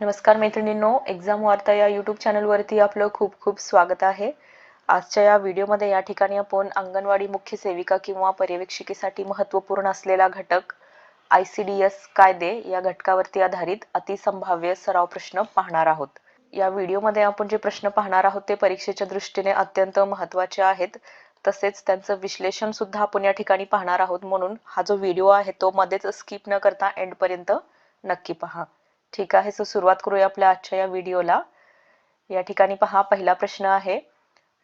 नमस्कार मैत्रिणींनो एक्झाम वार्ता या यूट्यूब चॅनलवरती आपलं खूप खूप स्वागत आहे. आजच्या या व्हिडिओमध्ये या ठिकाणी आपण अंगणवाडी मुख्य सेविका किंवा पर्यवेक्षिकेसाठी महत्त्वपूर्ण असलेला घटक आय सी डी एस कायदे या घटकावरती आधारित अतिसंभाव्य सराव प्रश्न पाहणार आहोत. या व्हिडिओमध्ये आपण जे प्रश्न पाहणार आहोत ते परीक्षेच्या दृष्टीने अत्यंत महत्त्वाचे आहेत. तसेच त्यांचं विश्लेषण सुद्धा आपण या ठिकाणी पाहणार आहोत म्हणून हा जो व्हिडिओ आहे तो मध्येच स्किप न करता एंडपर्यंत नक्की पहा. ठीक आहे. सो सुरुवात करूया आपल्या आजच्या या व्हिडिओला. या ठिकाणी पहा पहिला प्रश्न आहे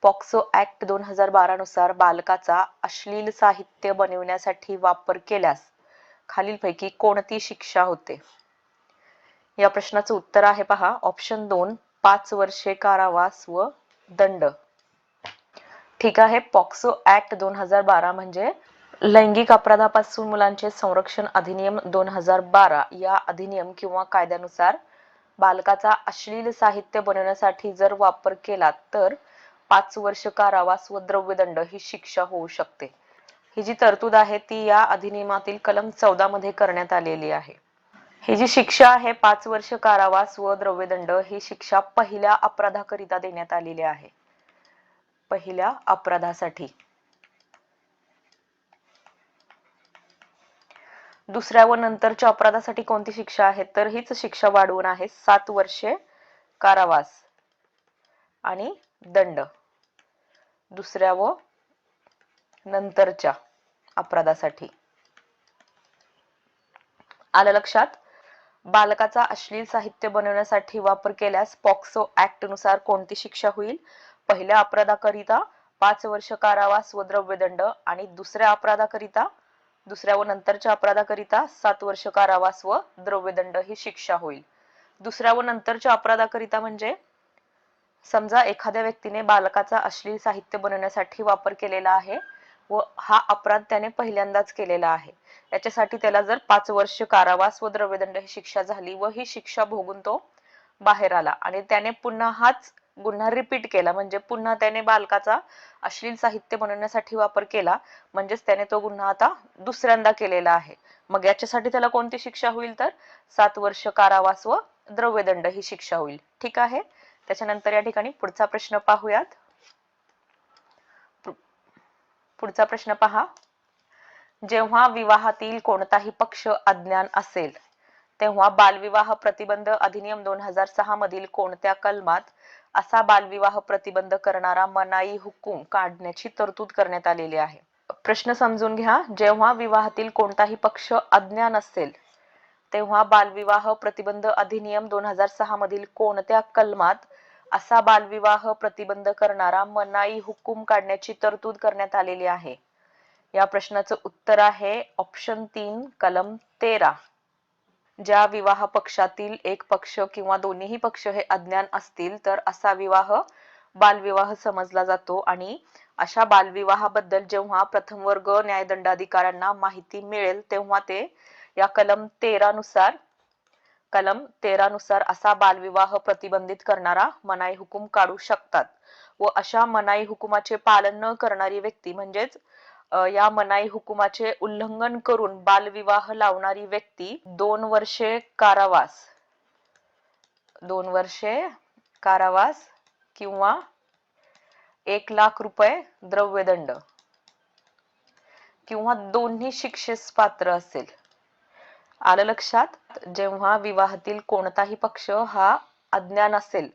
पॉक्सो ऍक्ट दोन हजार बारा नुसार बालकाचा अश्लील साहित्य बनवण्यासाठी वापर केल्यास खालीलपैकी कोणती शिक्षा होते? या प्रश्नाचं उत्तर आहे पहा ऑप्शन दोन पाच वर्षे कारावास व दंड. ठीक आहे पॉक्सो ऍक्ट दोन हजार बारा म्हणजे लैंगिक अपराधापासून मुलांचे संरक्षण अधिनियम दोन हजार बारा या अधिनियम किंवा कायद्यानुसार बालकाचा अश्लील साहित्य बनवण्यासाठी जर वापर केला तर पाच वर्ष कारावास व द्रव्यदंड ही शिक्षा होऊ शकते. ही जी तरतूद आहे ती या अधिनियमातील कलम चौदा मध्ये करण्यात आलेली आहे. ही जी शिक्षा आहे पाच वर्ष कारावास व द्रव्यदंड ही शिक्षा पहिल्या अपराधाकरिता देण्यात आलेली आहे. पहिल्या अपराधासाठी. दुसऱ्या व नंतरच्या अपराधासाठी कोणती शिक्षा आहे? तर हीच शिक्षा वाढवून आहे सात वर्षे कारावास आणि दंड. दुसऱ्या व नंतरच्या अपराधासाठी. आलं लक्षात? बालकाचा अश्लील साहित्य बनवण्यासाठी वापर केल्यास पॉक्सो ऍक्टनुसार कोणती शिक्षा होईल? पहिल्या अपराधाकरिता पाच वर्ष कारावास व द्रव्यदंड आणि दुसऱ्या अपराधाकरिता दुसऱ्या व नंतरच्या अपराधाकरिता सात वर्ष कारावास व द्रव्यदंड ही शिक्षा होईल. दुसऱ्या व नंतरच्या अपराधाकरिता म्हणजे समजा एखाद्या व्यक्तीने बालकाचा अश्लील साहित्य बनवण्यासाठी वापर केलेला आहे व हा अपराध त्याने पहिल्यांदाच केलेला आहे. याच्यासाठी त्याला जर पाच वर्ष कारावास व द्रव्यदंड ही शिक्षा झाली व ही शिक्षा भोगून तो बाहेर आला आणि त्याने पुन्हा हाच गुन्हा रिपीट केला. म्हणजे पुन्हा त्याने बालकाचा अश्लील साहित्य बनवण्यासाठी वापर केला. म्हणजेच त्याने तो गुन्हा आता दुसऱ्यांदा केलेला आहे. मग याच्यासाठी त्याला कोणती शिक्षा होईल तर? सात वर्ष कारावास व द्रव्यदंड ही शिक्षा होईल. ठीक आहे? त्याच्यानंतर या ठिकाणी पुढचा प्रश्न पाहूयात. पुढचा प्रश्न पहा. जेव्हा विवाहातील कोणताही पक्ष अज्ञान असेल तेव्हा बालविवाह प्रतिबंध अधिनियम दोन हजार सहा मधील कोणत्या कलमात असा बालविवाह प्रतिबंध करणारा मनाई हुकूम काढण्याची तरतूद करण्यात आलेली आहे. प्रश्न समजून घ्या जेव्हा विवाहातील कोणताही पक्ष अज्ञान असेल तेव्हा बालविवाह प्रतिबंध अधिनियम दोन हजार सहा मधील कोणत्या कलमात असा बालविवाह प्रतिबंध करणारा मनाई हुकूम काढण्याची तरतूद करण्यात आलेली आहे? या प्रश्नाचं उत्तर आहे ऑप्शन तीन कलम तेरा. ज्या विवाह पक्षातील एक पक्ष किंवा दोन्हीही पक्ष हे अज्ञान असतील तर असा विवाह बालविवाह समजला जातो. आणि अशा बालविवाहाबद्दल जेव्हा प्रथम वर्ग न्यायदंडाधिकाऱ्यांना माहिती मिळेल तेव्हा ते या कलम तेरा नुसार कलम तेरा नुसार असा बालविवाह प्रतिबंधित करणारा मनाई हुकूम काढू शकतात. व अशा मनाई हुकुमाचे पालन न करणारी व्यक्ती म्हणजेच या मनाई हुकुमाचे उल्लंघन करून बालविवाह लावणारी व्यक्ती दोन वर्षे कारावास. दोन वर्षे कारावास किंवा एक लाख रुपये द्रव्यदंड किंवा दोन्ही शिक्षेस पात्र असेल. आलं लक्षात? जेव्हा विवाहातील कोणताही पक्ष हा अज्ञान असेल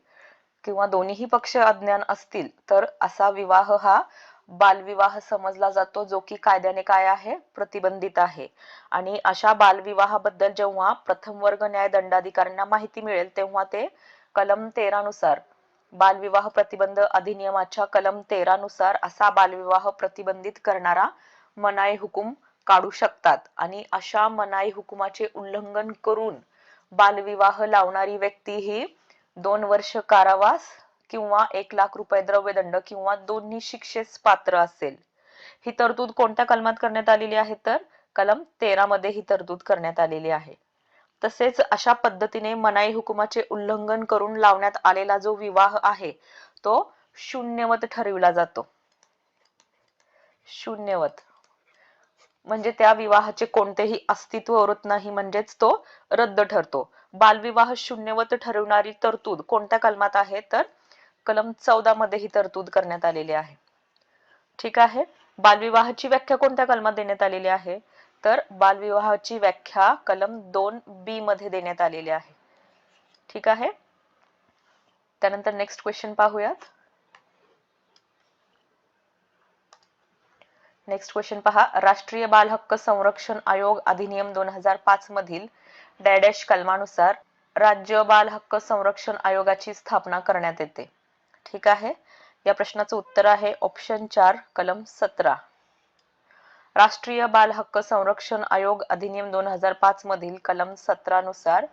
किंवा दोन्हीही पक्ष अज्ञान असतील तर असा विवाह हा बालविवाह समजला जातो जो की कायद्याने काय आहे? प्रतिबंधित आहे. आणि अशा बालविवाहाबद्दल जेव्हा प्रथम वर्ग न्याय दंडाधिकाऱ्यांना माहिती मिळेल तेव्हा ते कलम तेरा नुसार बालविवाह प्रतिबंध अधिनियमाच्या कलम तेरा नुसार असा बालविवाह प्रतिबंधित करणारा मनाई हुकूम काढू शकतात. आणि अशा मनाई हुकुमाचे उल्लंघन करून बालविवाह लावणारी व्यक्ती ही दोन वर्ष कारावास किंवा एक लाख रुपये द्रव्यदंड किंवा दोन्ही शिक्षेस पात्र असेल. ही तरतूद कोणत्या कलमात करण्यात आलेली आहे तर? कलम तेरा मध्ये ही तरतूद करण्यात आलेली आहे. तसेच अशा पद्धतीने मनाई हुकुमाचे उल्लंघन करून लावण्यात आलेला जो विवाह आहे तो शून्यवत ठरविला जातो. शून्यवत. म्हणजे त्या विवाहाचे कोणतेही अस्तित्व उरत नाही म्हणजेच तो रद्द ठरतो. बालविवाह शून्यवत ठरवणारी तरतूद कोणत्या कलमात आहे तर? कलम चौदा मध्ये ही तरतूद करण्यात आलेली आहे. ठीक आहे. बालविवाहाची व्याख्या कोणत्या कलमात देण्यात आलेली आहे? तर बालविवाहाची व्याख्या कलम दोन बी मध्ये देण्यात आलेली आहे. ठीक आहे. त्यानंतर नेक्स्ट क्वेश्चन पाहूयात. नेक्स्ट क्वेश्चन पहा. राष्ट्रीय बाल हक्क संरक्षण आयोग अधिनियम दोन हजार पाच मधील डॅडॅश कलमानुसार राज्य बाल हक्क संरक्षण आयोगाची स्थापना करण्यात येते. ठीक आहे. या प्रश्नाचं उत्तर आहे ऑप्शन चार कलम सतरा. राष्ट्रीय बाल हक्क संरक्षण आयोग अधिनियम दोन हजार पाच मधील कलम सतरा नुसार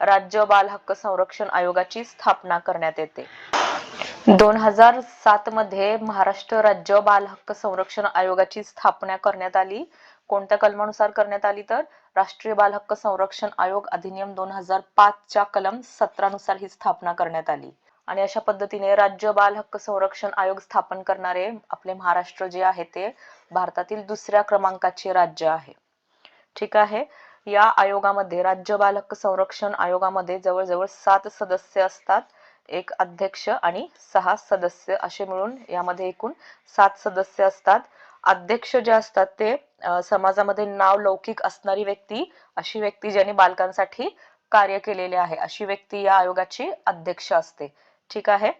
राज्य बाल हक्क संरक्षण आयोगाची स्थापना करण्यात येते. दोन हजार सात मध्ये महाराष्ट्र राज्य बाल हक्क संरक्षण आयोगाची स्थापना करण्यात आली. कोणत्या कलमानुसार करण्यात आली तर? राष्ट्रीय बाल हक्क संरक्षण आयोग अधिनियम दोन हजार पाचच्या कलम सतरा नुसार ही स्थापना करण्यात आली. आणि अशा पद्धतीने राज्य बाल हक्क संरक्षण आयोग स्थापन करणारे आपले महाराष्ट्र जे आहे ते भारतातील दुसऱ्या क्रमांकाचे राज्य आहे. ठीक आहे? या आयोगामध्ये राज्य बाल हक्क संरक्षण आयोगामध्ये जवळजवळ सात सदस्य असतात. एक अध्यक्ष आणि सहा सदस्य असे मिळून यामध्ये एकूण सात सदस्य असतात. अध्यक्ष जे असतात ते समाजामध्ये नाव लौकिक असणारी व्यक्ती अशी व्यक्ती ज्याने बालकांसाठी कार्य केलेले आहे अशी व्यक्ती या आयोगाची अध्यक्ष असते. ठीक आहे.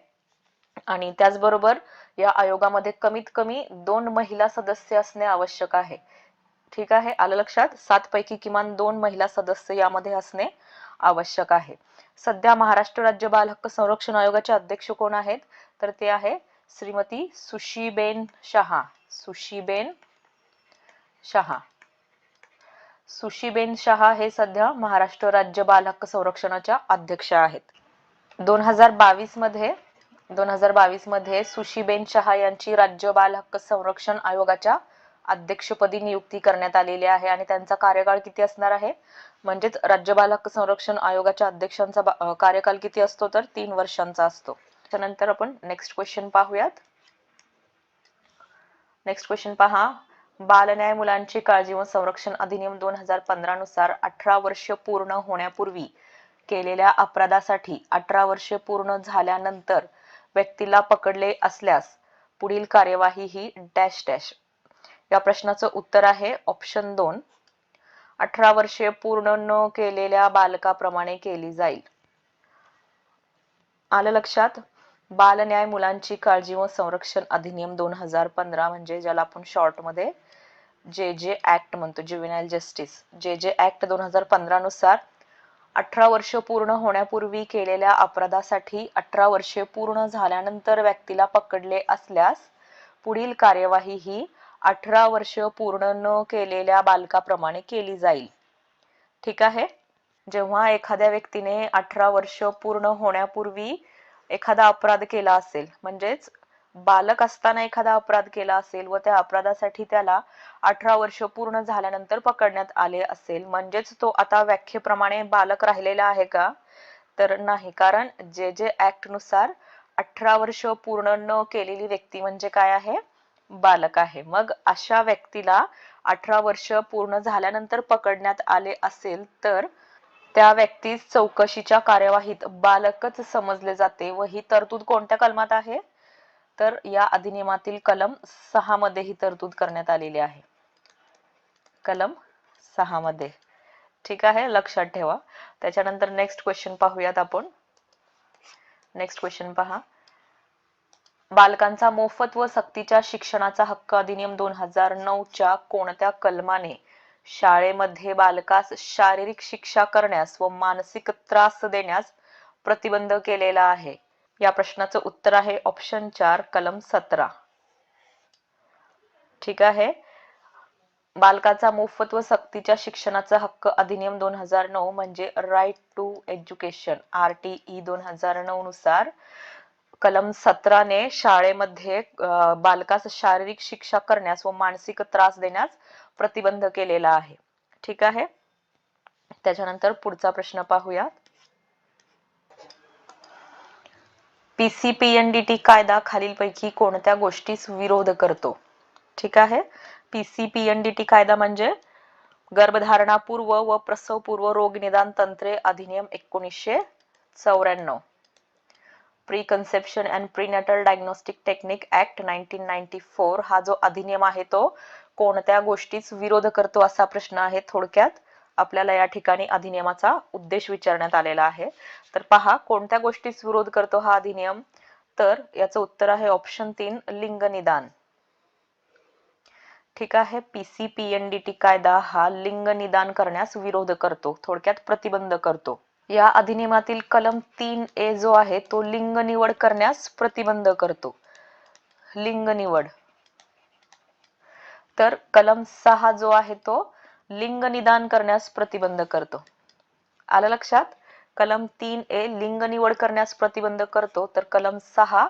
आणि त्याचबरोबर या आयोगामध्ये कमीत कमी दोन महिला सदस्य असणे आवश्यक आहे. ठीक आहे? आलं लक्षात? सात पैकी किमान दोन महिला सदस्य यामध्ये असणे आवश्यक आहे. सध्या महाराष्ट्र राज्य बाल हक्क संरक्षण आयोगाचे अध्यक्ष कोण आहेत? तर ते आहे श्रीमती सुशीबेन शहा. सुशीबेन शहा. सुशीबेन शहा हे सध्या महाराष्ट्र राज्य बाल हक्क संरक्षणाच्या अध्यक्ष आहेत. दोन हजार बावीसमध्ये दोन हजार बावीसमध्ये सुशीबेन शहा यांची राज्य बाल हक्क संरक्षण आयोगाच्या अध्यक्षपदी नियुक्ती करण्यात आलेली आहे आणि त्यांचा कार्यकाळ किती असणार आहे? म्हणजेच राज्य बाल हक्क संरक्षण आयोगाच्या अध्यक्षांचा कार्यकाल किती असतो तर तीन वर्षांचा असतो. त्यानंतर आपण नेक्स्ट क्वेश्चन पाहूयात. नेक्स्ट क्वेश्चन पहा. बालन्याय मुलांची काळजी व संरक्षण अधिनियम दोन हजार पंधरा नुसार अठरा वर्ष पूर्ण होण्यापूर्वी केलेल्या अपराधासाठी अठरा वर्षे पूर्ण झाल्यानंतर व्यक्तीला पकडले असल्यास पुढील कार्यवाही ही डॅश डॅश. या प्रश्नाचं उत्तर आहे ऑप्शन दोन. अठरा वर्षे पूर्ण न केलेल्या बालकाप्रमाणे केली जाईल. आलं लक्षात? बालन्याय मुलांची काळजी व संरक्षण अधिनियम दोन हजार पंधरा म्हणजे ज्याला आपण शॉर्टमध्ये जे जे ऍक्ट म्हणतो ज्युव्हेनाइल जस्टिस जे जे ऍक्ट दोन हजार पंधरा नुसार अठरा वर्ष पूर्ण होण्यापूर्वी केलेल्या अपराधासाठी अठरा वर्षे पूर्ण झाल्यानंतर व्यक्तीला पकडले असल्यास पुढील कार्यवाही ही अठरा वर्ष पूर्ण न केलेल्या बालकाप्रमाणे केली जाईल. ठीक आहे? जेव्हा एखाद्या व्यक्तीने अठरा वर्ष पूर्ण होण्यापूर्वी एखादा अपराध केला असेल म्हणजेच बालक असताना एखादा अपराध केला असेल व त्या अपराधासाठी त्याला अठरा वर्ष पूर्ण झाल्यानंतर पकडण्यात आले असेल. म्हणजेच तो आता व्याख्येप्रमाणे बालक राहिलेला आहे का? तर नाही. कारण जे जे ऍक्टनुसार अठरा वर्ष पूर्ण न केलेली व्यक्ती म्हणजे काय आहे? बालक आहे. मग अशा व्यक्तीला अठरा वर्ष पूर्ण झाल्यानंतर पकडण्यात आले असेल तर त्या व्यक्तीस चौकशीच्या कार्यवाहीत बालकच समजले जाते व ही तरतूद कोणत्या कलमात आहे? तर या अधिनियमातील कलम सहा मध्ये ही तरतूद करण्यात आलेली आहे. कलम सहा मध्ये. ठीक आहे लक्षात ठेवा. त्याच्यानंतर नेक्स्ट क्वेश्चन पाहूयात आपण. नेक्स्ट क्वेश्चन पहा. बालकांचा मोफत व सक्तीच्या शिक्षणाचा हक्क अधिनियम दोन हजार नऊच्या कोणत्या कलमाने शाळेमध्ये बालकास शारीरिक शिक्षा करण्यास व मानसिक त्रास देण्यास प्रतिबंध केलेला आहे? या प्रश्नाचं उत्तर आहे ऑप्शन चार कलम सतरा. ठीक आहे. बालकाचा मोफत व सक्तीच्या शिक्षणाचा हक्क अधिनियम दोन हजार नऊ म्हणजे right to education R T E दोन हजार नऊ नुसार. कलम सतराने शाळेमध्ये बालकास शारीरिक शिक्षा करण्यास व मानसिक त्रास देण्यास प्रतिबंध केलेला आहे. ठीक आहे. त्याच्यानंतर पुढचा प्रश्न पाहूयात. पीसीपीएनडीटी कायदा खालीलपैकी कोणत्या गोष्टीस विरोध करतो? ठीक आहे. पीसीपीएनडीटी कायदा म्हणजे गर्भधारणापूर्व व प्रसवपूर्व रोग निदान तंत्रे अधिनियम एकोणीसशे चौऱ्याण्णव. Pre conception and prenatal diagnostic technique act nineteen ninety four हा जो अधिनियम आहे तो कोणत्या गोष्टीच विरोध करतो असा प्रश्न आहे थोडक्यात? आपल्याला या ठिकाणी अधिनियमाचा उद्देश विचारण्यात आलेला आहे. तर पहा कोणत्या गोष्टीस विरोध करतो हा अधिनियम? तर याचं उत्तर आहे ऑप्शन तीन लिंग निदान. ठीक आहे पीसीपीएनडीटी कायदा हा लिंग निदान करण्यास विरोध करतो थोडक्यात प्रतिबंध करतो. या अधिनियमातील कलम तीन ए जो आहे तो लिंग निवड करण्यास प्रतिबंध करतो. लिंग निवड. तर कलम सहा जो आहे तो लिंग निदान करण्यास प्रतिबंध करतो. आलं लक्षात? कलम तीन ए लिंग निवड करण्यास प्रतिबंध करतो तर कलम सहा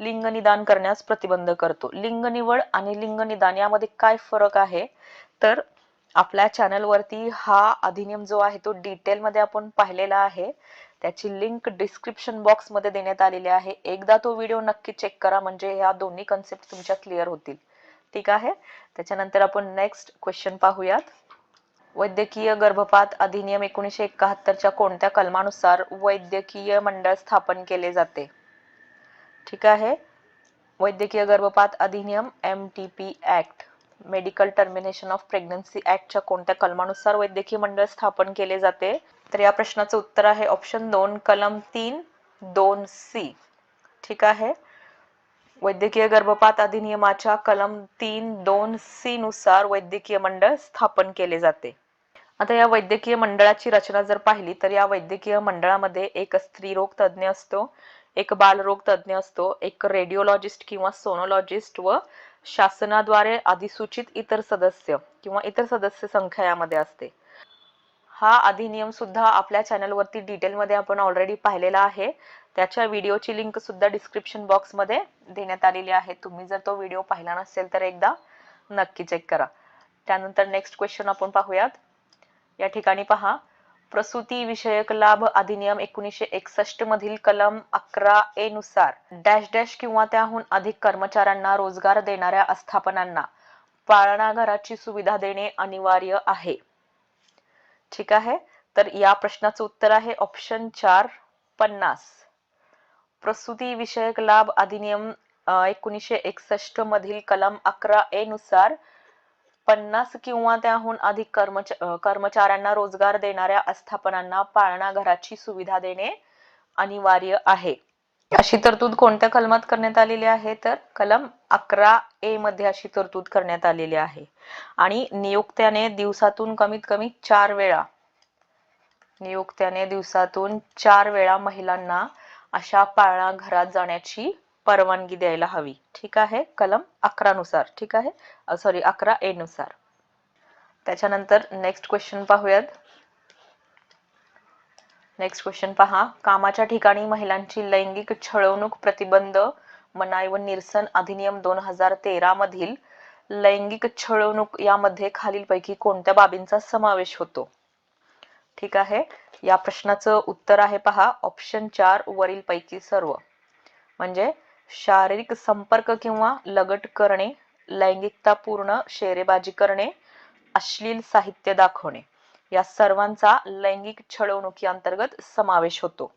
लिंग निदान करण्यास प्रतिबंध करतो. लिंग निवड आणि लिंग निदान यामध्ये काय फरक आहे? तर आपल्या चॅनलवरती हा अधिनियम जो आहे तो डिटेल मध्ये आपण पाहिलेला आहे. त्याची लिंक डिस्क्रिप्शन बॉक्समध्ये देण्यात आलेली आहे. एकदा तो व्हिडिओ नक्की चेक करा म्हणजे ह्या दोन्ही कन्सेप्ट तुमच्या क्लिअर होतील. ठीक आहे? त्याच्यानंतर आपण नेक्स्ट क्वेश्चन पाहूयात. वैद्यकीय गर्भपात अधिनियम एकोणीसशे एकाहत्तरच्या कोणत्या कलमानुसार वैद्यकीय मंडळ स्थापन केले जाते? ठीक आहे. वैद्यकीय गर्भपात अधिनियम M T P act medical termination of pregnancy ऍक्टच्या कोणत्या कलमानुसार वैद्यकीय मंडळ स्थापन केले जाते? तर या प्रश्नाचं उत्तर आहे ऑप्शन दोन कलम तीन दोन सी ठीक आहे. वैद्यकीय गर्भपात अधिनियमाच्या कलम तीन दोन सी नुसार वैद्यकीय मंडळ स्थापन केले जाते. आता या वैद्यकीय मंडळाची रचना जर पाहिली तर या वैद्यकीय मंडळामध्ये एक स्त्रीरोग तज्ज्ञ असतो एक बालरोग तज्ज्ञ असतो एक रेडिओलॉजिस्ट किंवा सोनोलॉजिस्ट व शासनाद्वारे अधिसूचित इतर सदस्य किंवा इतर सदस्य संख्या यामध्ये असते. हा अधिनियम सुद्धा आपल्या चॅनलवरती डिटेलमध्ये आपण ऑलरेडी पाहिलेला आहे. त्याच्या व्हिडिओची लिंक सुद्धा डिस्क्रिप्शन बॉक्समध्ये देण्यात आलेली आहे. तुम्ही जर तो व्हिडिओ पाहिला नसेल तर एकदा नक्की चेक करा. त्यानंतर नेक्स्ट क्वेश्चन आपण पाहूयात. या ठिकाणी पहा. प्रसूती विषयक लाभ अधिनियम एकोणीसशे एकसष्ट मधील कलम अकरा ए नुसार डॅश डॅश किंवा त्याहून अधिक कर्मचाऱ्यांना रोजगार देणाऱ्या आस्थापनांना पाळणाघराची सुविधा देणे अनिवार्य आहे. ठीक आहे? तर या प्रश्नाचं उत्तर आहे ऑप्शन चार पन्नास. प्रसूती विषयक लाभ अधिनियम एकोणीसशे एकसष्ट मधील कलम अकरा ए नुसार पन्नास किंवा त्याहून अधिक कर्मच कर्मचाऱ्यांना रोजगार देणाऱ्या आस्थापनांना पाळणा घराची सुविधा देणे अनिवार्य आहे. अशी तरतूद कोणत्या कलमात करण्यात आलेली आहे? तर कलम अकरा ए मध्ये अशी तरतूद करण्यात आलेली आहे. आणि नियुक्त्याने दिवसातून कमीत कमी चार वेळा नियुक्त्याने दिवसातून चार वेळा महिलांना अशा पाळणा घरात जाण्याची परवानगी द्यायला हवी. ठीक आहे? कलम अकरा नुसार. ठीक आहे? सॉरी अकरा ए नुसार. त्याच्यानंतर नेक्स्ट क्वेश्चन पाहूयात. नेक्स्ट क्वेश्चन पहा. कामाच्या ठिकाणी महिलांची लैंगिक छळवणूक प्रतिबंध मनाई व निरसन अधिनियम दोन हजार तेरा मधील लैंगिक छळवणूक यामध्ये खालीलपैकी कोणत्या बाबींचा समावेश होतो? ठीक आहे? या प्रश्नाचं उत्तर आहे पहा. ऑप्शन चार वरील पैकी सर्व. म्हणजे शारीरिक संपर्क किंवा लगट करणे लैंगिकतापूर्ण शेरेबाजी करणे अश्लील साहित्य दाखवणे या सर्वांचा लैंगिक छळवणुकी अंतर्गत समावेश होतो.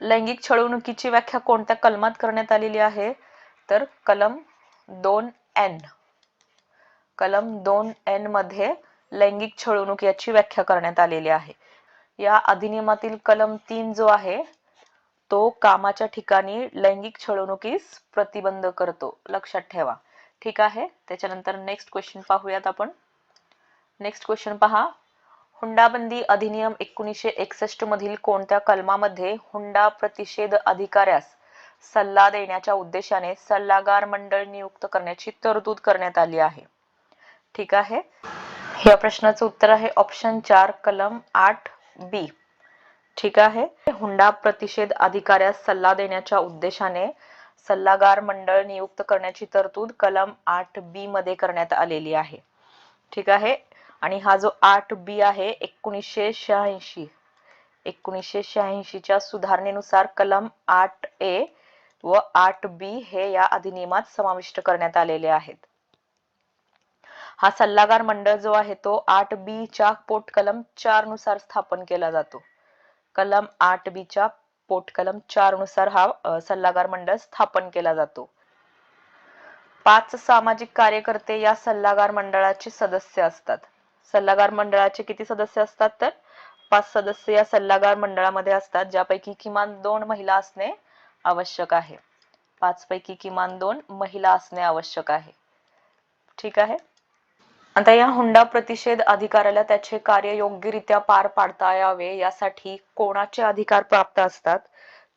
लैंगिक छळवणुकीची व्याख्या कोणत्या कलमात करण्यात आलेली आहे? तर कलम दोन एन. कलम दोन एनमध्ये लैंगिक छळवणूक याची व्याख्या करण्यात आलेली आहे. या अधिनियमातील कलम तीन जो आहे तो कामाच्या ठिकाणी लैंगिक छळवणुकीस प्रतिबंध करतो. लक्षात ठेवा. ठीक आहे? त्याच्यानंतर नेक्स्ट क्वेश्चन पाहूयात आपण. नेक्स्ट क्वेश्चन पहा. हुंडाबंदी अधिनियम एकोणीसशे एकसष्ट मधील कोणत्या कलमामध्ये हुंडा प्रतिषेध अधिकाऱ्यास सल्ला देण्याच्या उद्देशाने सल्लागार मंडळ नियुक्त करण्याची तरतूद करण्यात आली आहे? ठीक आहे? या प्रश्नाचं उत्तर आहे ऑप्शन चार कलम आठ बी ठीक आहे. हुंडा प्रतिषेध अधिकाऱ्यास सल्ला देण्याच्या उद्देशाने सल्लागार मंडळ नियुक्त करण्याची तरतूद कलम आठ बी मध्ये करण्यात आलेली आहे. ठीक आहे. आणि हा जो आठ बी आहे एकोणीसशे शहाऐंशी एकोणीसशे शहाऐंशीच्या सुधारणेनुसार कलम आठ ए व आठ बी हे या अधिनियमात समाविष्ट करण्यात आलेले आहेत. हा सल्लागार मंडळ जो आहे तो आठ बी च्या पोट कलम चारनुसार स्थापन केला जातो. कलम आठ बी च्या पोट कलम चारनुसार हा सल्लागार मंडळ स्थापन केला जातो. पाच सामाजिक कार्यकर्ते या सल्लागार मंडळाचे सदस्य असतात. सल्लागार मंडळाचे किती सदस्य असतात तर? पाच सदस्य या सल्लागार मंडळामध्ये असतात ज्यापैकी किमान दोन महिला असणे आवश्यक आहे. पाच पैकी किमान दोन महिला असणे आवश्यक आहे. ठीक आहे? आता या हुंडा प्रतिषेध अधिकाऱ्याला त्याचे कार्य योग्यरित्या पार पाडता यावे यासाठी कोणाचे अधिकार प्राप्त असतात?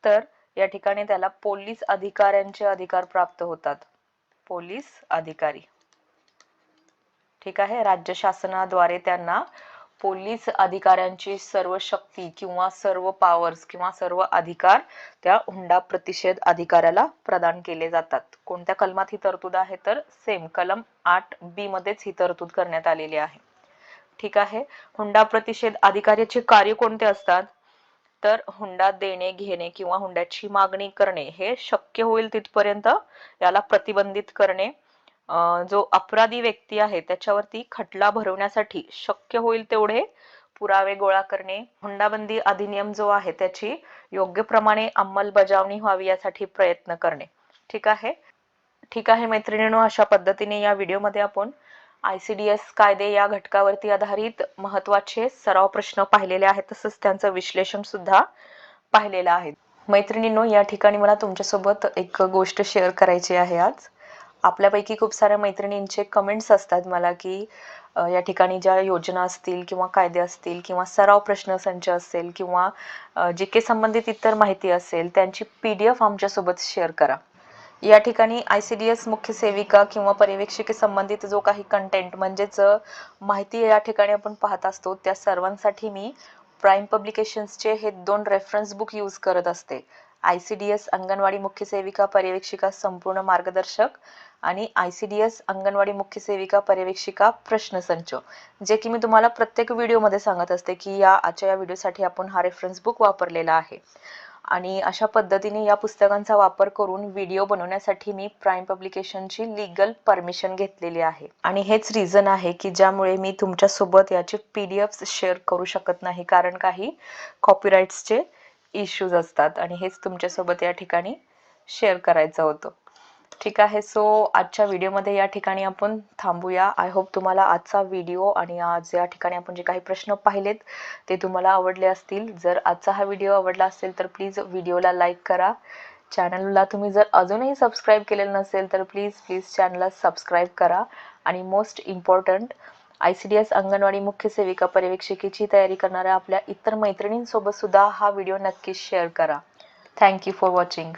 तर या ठिकाणी त्याला पोलीस अधिकाऱ्यांचे अधिकार प्राप्त होतात. पोलीस अधिकारी. ठीक आहे राज्य शासनाद्वारे त्यांना पोलीस अधिकाऱ्यांची सर्व शक्ती किंवा सर्व पॉवर्स किंवा सर्व अधिकार त्या हुंडा प्रतिषेध अधिकाऱ्याला प्रदान केले जातात. कोणत्या कलमात ही तरतूद आहे? तर सेम कलम आठ बी मध्येच ही तरतूद करण्यात आलेली आहे. ठीक आहे. हुंडा प्रतिषेध अधिकाऱ्याचे कार्य कोणते असतात? तर हुंडा देणे घेणे किंवा हुंड्याची मागणी करणे हे शक्य होईल तिथपर्यंत याला प्रतिबंधित करणे. जो अपराधी व्यक्ती आहे त्याच्यावरती खटला भरवण्यासाठी शक्य होईल तेवढे पुरावे गोळा करणे हुंडाबंदी अधिनियम जो आहे त्याची योग्य प्रमाणे अंमलबजावणी व्हावी यासाठी प्रयत्न करणे. ठीक आहे? ठीक आहे मैत्रिणींनो अशा पद्धतीने या व्हिडिओमध्ये आपण आयसीडीएस कायदे या घटकावरती आधारित महत्त्वाचे सराव प्रश्न पाहिलेले आहेत तसंच त्यांचं विश्लेषण सुद्धा पाहिलेलं आहे. मैत्रिणींनो या ठिकाणी मला तुमच्यासोबत एक गोष्ट शेअर करायची आहे आज. आपल्यापैकी खूप साऱ्या मैत्रिणींचे कमेंट्स असतात मला की या ठिकाणी ज्या योजना असतील किंवा कायदे असतील किंवा सराव प्रश्नसंच असेल किंवा जे के संबंधित इतर माहिती असेल त्यांची पी डी एफ आमच्यासोबत शेअर करा. या ठिकाणी आय सी डी एस मुख्य सेविका किंवा पर्यवेक्षिके संबंधित जो काही कंटेंट म्हणजेच माहिती या ठिकाणी आपण पाहत असतो त्या सर्वांसाठी मी प्राईम पब्लिकेशन्सचे हे दोन रेफरन्स बुक यूज करत असते. I C D S anganwadi मुख्य सेविका पर्यवेक्षिका संपूर्ण मार्गदर्शक आणि I C D S anganwadi मुख्य सेविका पर्यवेक्षिका प्रश्नसंच. जे की मी तुम्हाला प्रत्येक व्हिडिओमध्ये सांगत असते की या आजच्या या व्हिडिओसाठी आपण हा रेफरन्स बुक वापरलेला आहे. आणि अशा पद्धतीने या पुस्तकांचा वापर करून व्हिडिओ बनवण्यासाठी मी प्राईम पब्लिकेशनची लिगल परमिशन घेतलेली आहे. आणि हेच रिझन आहे की ज्यामुळे मी तुमच्यासोबत याचे पी डी एफ शेअर करू शकत नाही. कारण काही कॉपीराईट्सचे इश्यूज असतात आणि हेच तुमच्यासोबत या ठिकाणी शेअर करायचं होतं. ठीक आहे सो आजच्या व्हिडिओमध्ये या ठिकाणी आपण थांबूया. आय होप तुम्हाला आजचा व्हिडिओ आणि आज या ठिकाणी आपण जे काही प्रश्न पाहिलेत ते तुम्हाला आवडले असतील. जर आजचा हा व्हिडिओ आवडला असेल तर प्लीज व्हिडिओला लाईक करा. चॅनलला तुम्ही जर अजूनही सबस्क्राईब केलेलं नसेल तर प्लीज प्लीज चॅनलला सबस्क्राईब करा. आणि most important I C D S anganwadi मुख्य सेविका पर्यवेक्षिकेची तयारी करणाऱ्या आपल्या इतर मैत्रिणींसोबत सुद्धा हा व्हिडिओ नक्कीच शेअर करा. Thank you for watching